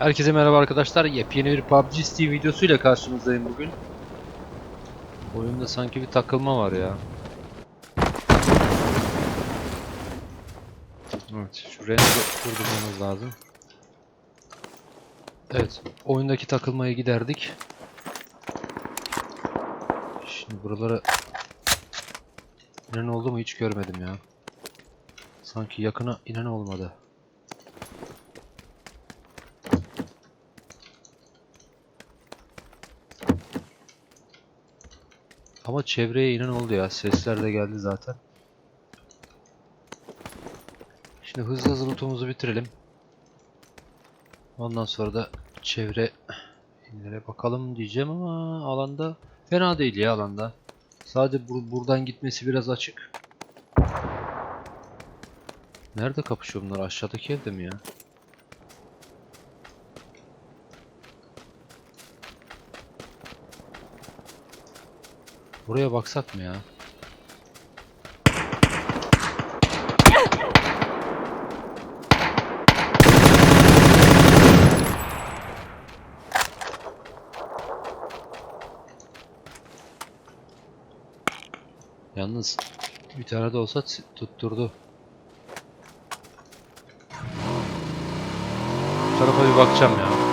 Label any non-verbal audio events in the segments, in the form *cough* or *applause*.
Herkese merhaba arkadaşlar. Yepyeni bir PUBG Steve videosuyla karşınızdayım bugün. Oyunda sanki bir takılma var ya. Evet, şu rengi durdurmamız lazım. Evet, oyundaki takılmayı giderdik. Şimdi buralara inen oldu mu hiç görmedim ya. Sanki yakına inen olmadı. Ama çevreye inen oldu ya. Sesler de geldi zaten. Şimdi hızlı hızlı lootumuzu bitirelim. Ondan sonra da çevre inlere bakalım diyeceğim ama alanda fena değil ya alanda. Sadece bur buradan gitmesi biraz açık. Nerede kapışıyor bunlar? Aşağıdaki evde mi ya? Buraya baksak mı ya? Yalnız bir tane de olsa tutturdu. Bu tarafa bir bakacağım ya.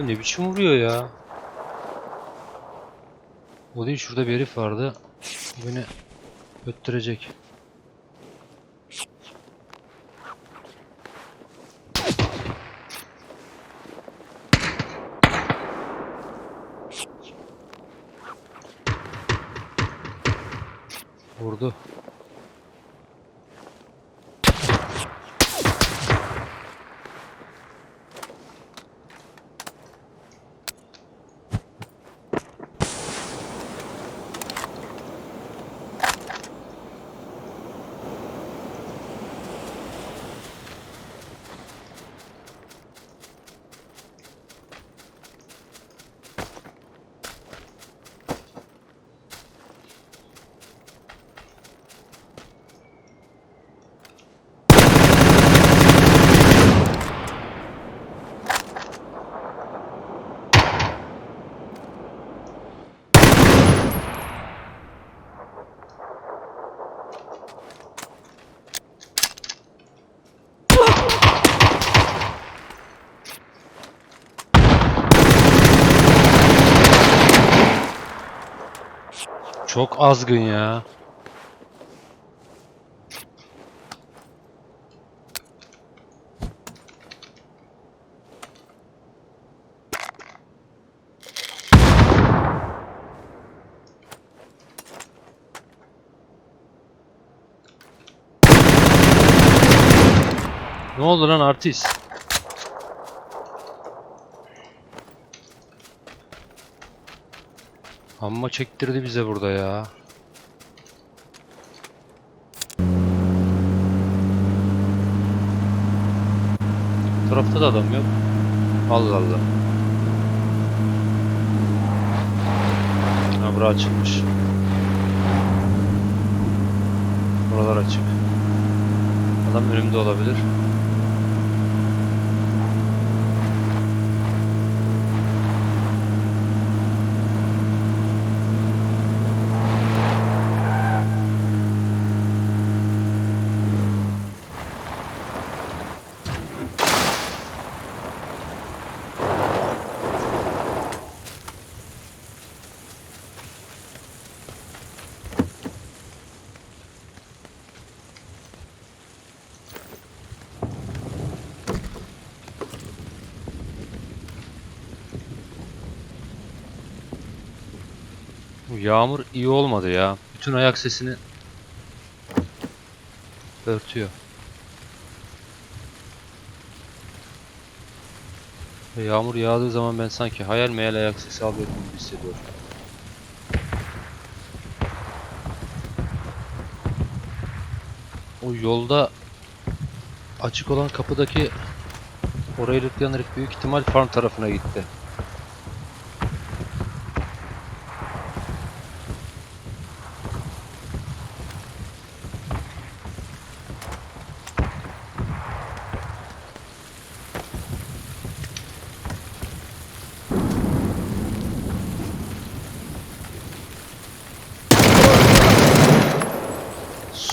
Abi ne biçim vuruyor ya? O değil şurada bir herif vardı. Beni öttürecek. Vurdu. Çok azgın ya. Ne oldu lan artist? Amma çektirdi bize burada ya. Bu tarafta da adam yok. Allah Allah. Ha bura açılmış. Buralar açık. Adam önümde olabilir. Yağmur iyi olmadı ya. Bütün ayak sesini örtüyor. Yağmur yağdığı zaman ben sanki hayal meyal ayak sesi alıyorum gibi hissediyorum. O yolda açık olan kapıdaki orayı herif büyük ihtimal farm tarafına gitti.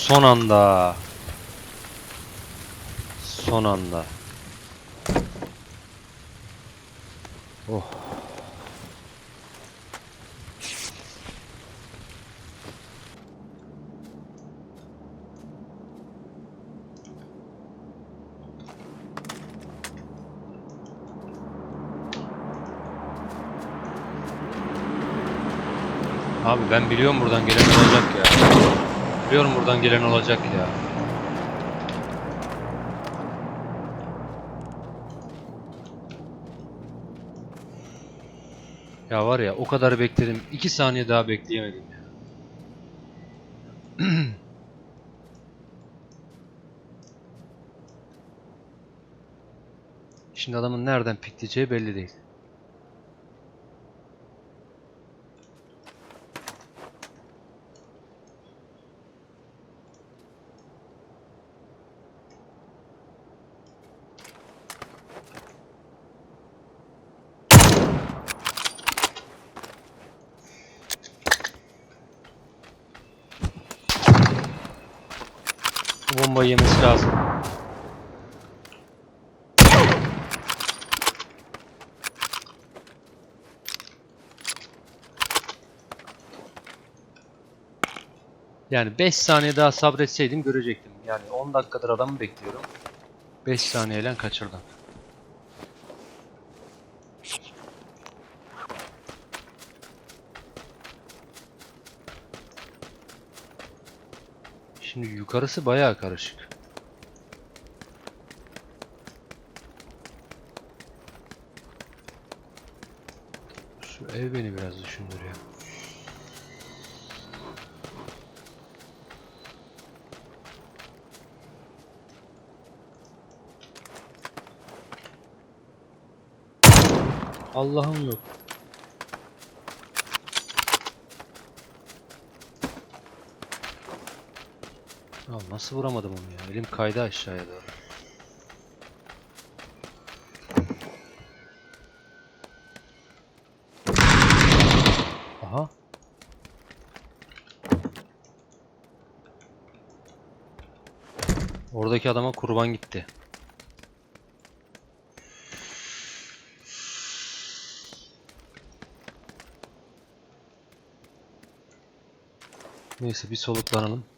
Son anda. Son anda. Oh. Abi ben biliyorum buradan gelen olacak ya. Biliyorum buradan gelen olacak ya. Ya var ya o kadar bekledim. 2 saniye daha bekleyemedim ya. *clears throat* Şimdi adamın nereden pikleyeceği belli değil. Bu bombayı yemesi lazım. Yani 5 saniye daha sabretseydim görecektim. Yani 10 dakikadır adamı bekliyorum. 5 saniyeyle kaçırdım. Şimdi yukarısı bayağı karışık. Şu ev beni biraz düşündürüyor. Allah'ım yok. Ya nasıl vuramadım onu ya? Elim kaydı aşağıya doğru. Aha. Oradaki adama kurban gitti. Neyse bir soluklanalım.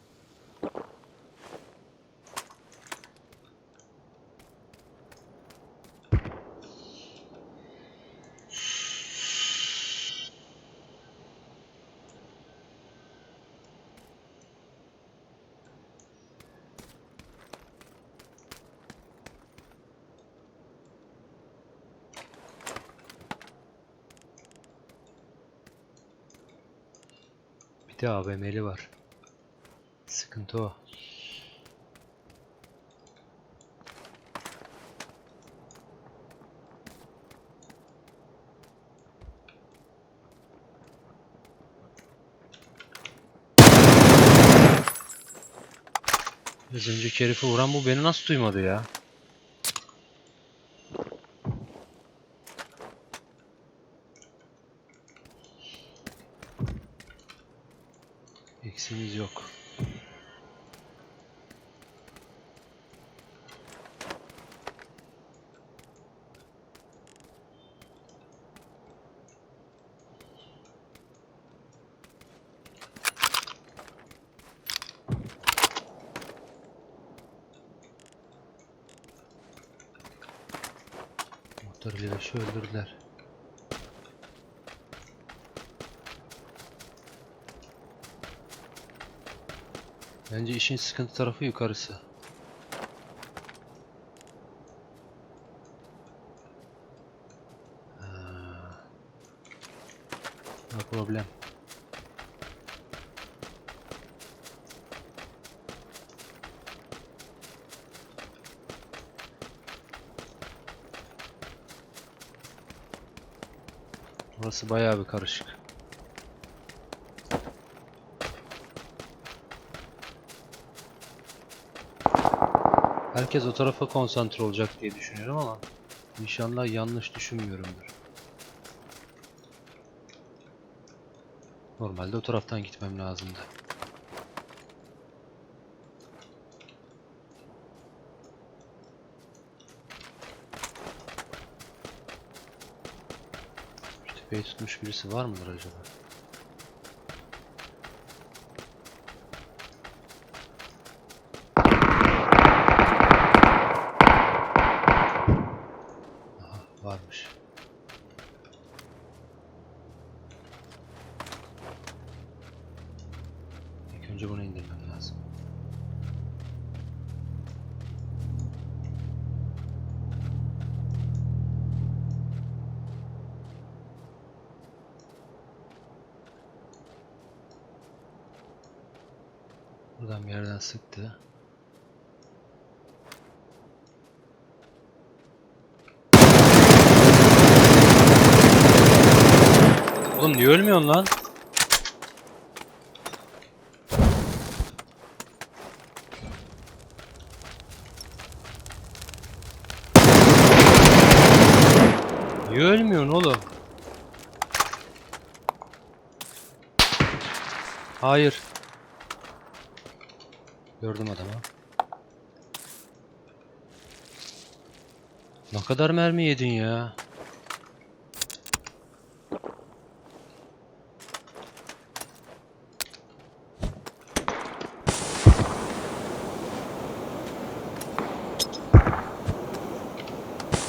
Bir de AVM'li var. Sıkıntı o. Az önceki herifi vuran bu beni nasıl duymadı ya? Bilirmiş öldürdüler. Bence işin sıkıntı tarafı yukarısı. Ha. No problem. Burası bayağı bir karışık. Herkes o tarafa konsantre olacak diye düşünüyorum ama inşallah yanlış düşünmüyorumdur. Normalde o taraftan gitmem lazımdı. Tepeyi tutmuş birisi var mıdır acaba? Aha varmış. İlk önce bunu indirmem lazım. Buradan yerden sıktı. Oğlum niye ölmüyorsun lan? Niye ölmüyorsun oğlum? Hayır. Gördüm adamı. Ne kadar mermi yedin ya?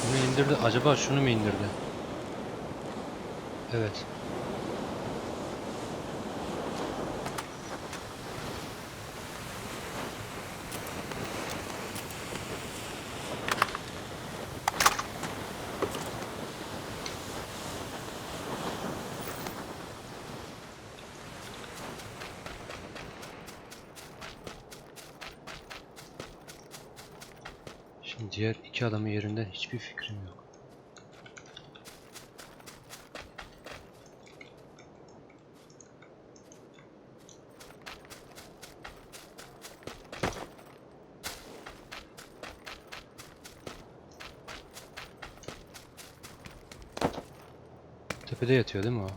Bunu indirdi. Acaba şunu mu indirdi? Evet. Diğer iki adamın yerinden hiçbir fikrim yok. Tepede yatıyor değil mi o?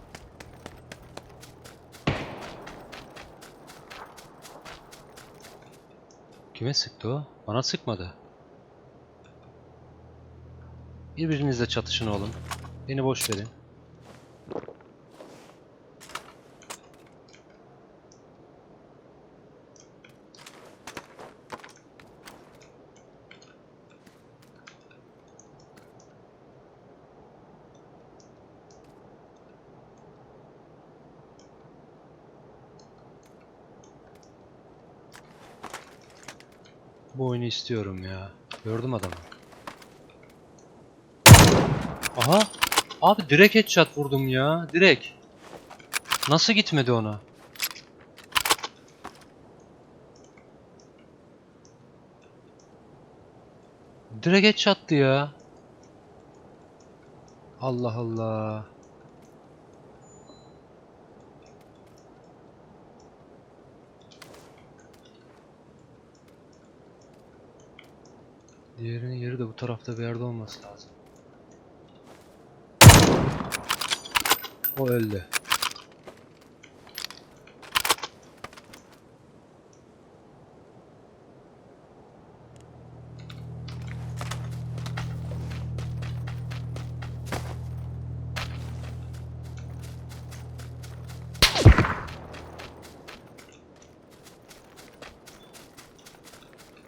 Kime sıktı o? Bana sıkmadı. Birbirinizle çatışın oğlum. Beni boş verin. Bu oyunu istiyorum ya. Gördüm adamı. Aha. Abi direkt headshot vurdum ya. Direkt. Nasıl gitmedi ona? Direkt headshot'tı ya. Allah Allah. Diğerinin yeri de bu tarafta bir yerde olması lazım. O öldü.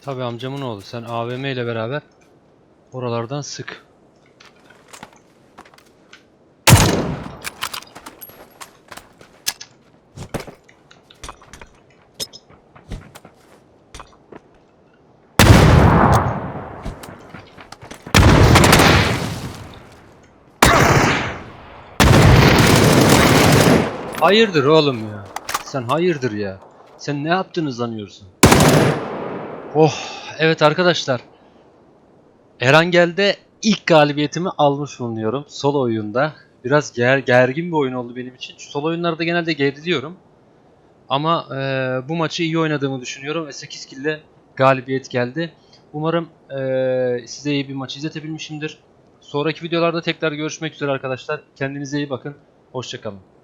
Tabi amcamın oğlu. Sen AVM ile beraber oralardan sık. Hayırdır oğlum ya? Sen hayırdır ya? Sen ne yaptığını sanıyorsun? Oh evet arkadaşlar. Erangel'de ilk galibiyetimi almış bulunuyorum solo oyunda. Biraz ger gergin bir oyun oldu benim için. Solo oyunlarda genelde geriliyorum. Ama eee, bu maçı iyi oynadığımı düşünüyorum ve 8 kill ile galibiyet geldi. Umarım eee, size iyi bir maç izletebilmişimdir. Sonraki videolarda tekrar görüşmek üzere arkadaşlar. Kendinize iyi bakın. Hoşçakalın.